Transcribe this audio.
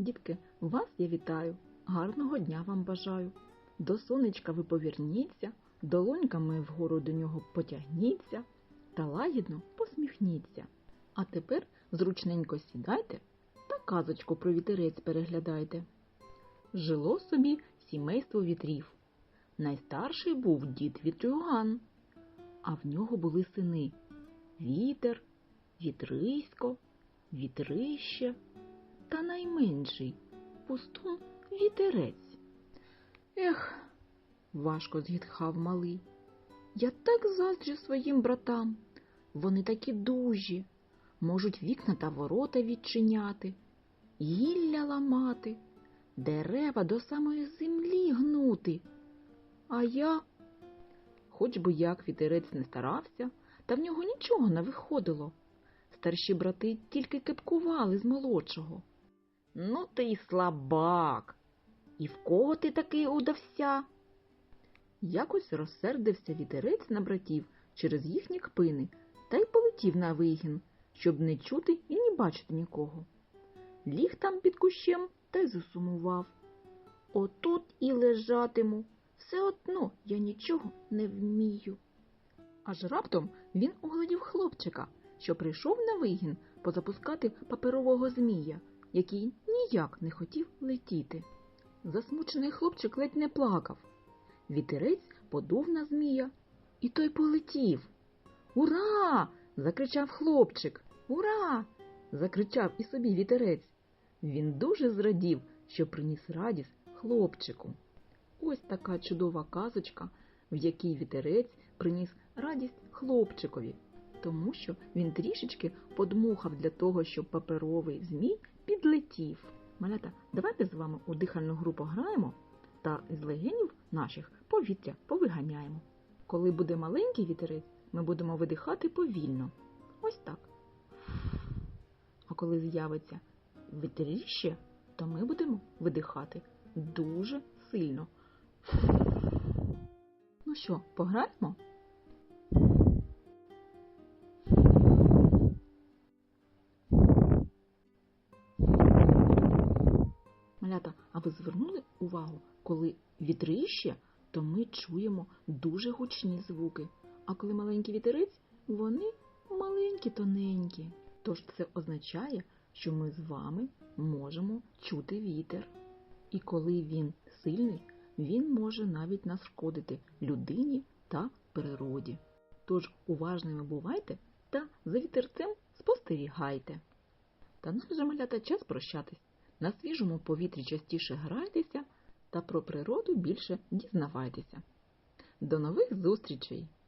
Дітки, вас я вітаю, гарного дня вам бажаю. До сонечка ви поверніться, долоньками вгору до нього потягніться та лагідно посміхніться. А тепер зручненько сідайте та казочку про вітерець переглядайте. Жило собі сімейство вітрів. Найстарший був дід Вітрюган, а в нього були сини Вітер, Вітрисько, Вітрище найменший пустун вітерець. Ех, важко зітхав малий. Я так заздрю своїм братам. Вони такі дужі, можуть вікна та ворота відчиняти, гілля ламати, дерева до самої землі гнути. А я, хоч би як вітерець не старався, та в нього нічого не виходило. Старші брати тільки кепкували з молодшого. Ну ти й слабак. І в кого ти такий удався? Якось розсердився вітерець на братів через їхні кпини та й полетів на вигін, щоб не чути і не бачити нікого. Ліг там під кущем та й засумував. Отут і лежатиму, все одно я нічого не вмію. Аж раптом він угледів хлопчика, що прийшов на вигін позапускати паперового змія, який ніяк не хотів летіти. Засмучений хлопчик ледь не плакав. Вітерець подув на змія, і той полетів. Ура! закричав хлопчик. Ура! закричав і собі вітерець. Він дуже зрадів, що приніс радість хлопчику. Ось така чудова казочка, в якій вітерець приніс радість хлопчикові, тому що він трішечки подмухав для того, щоб паперовий змій підлетів. Малята, давайте з вами у дихальну гру пограємо та з легенів наших повітря повиганяємо. Коли буде маленький вітерець, ми будемо видихати повільно. Ось так. А коли з'явиться вітеріще, то ми будемо видихати дуже сильно. Ну що, пограємо? Малята, а ви звернули увагу, коли вітрище, то ми чуємо дуже гучні звуки. А коли маленький вітерець, вони маленькі, тоненькі. Тож це означає, що ми з вами можемо чути вітер. І коли він сильний, він може навіть нашкодити людині та природі. Тож уважними бувайте та за вітерцем спостерігайте. Та нам же малята час прощатись. На свіжому повітрі частіше грайтеся та про природу більше дізнавайтеся. До нових зустрічей!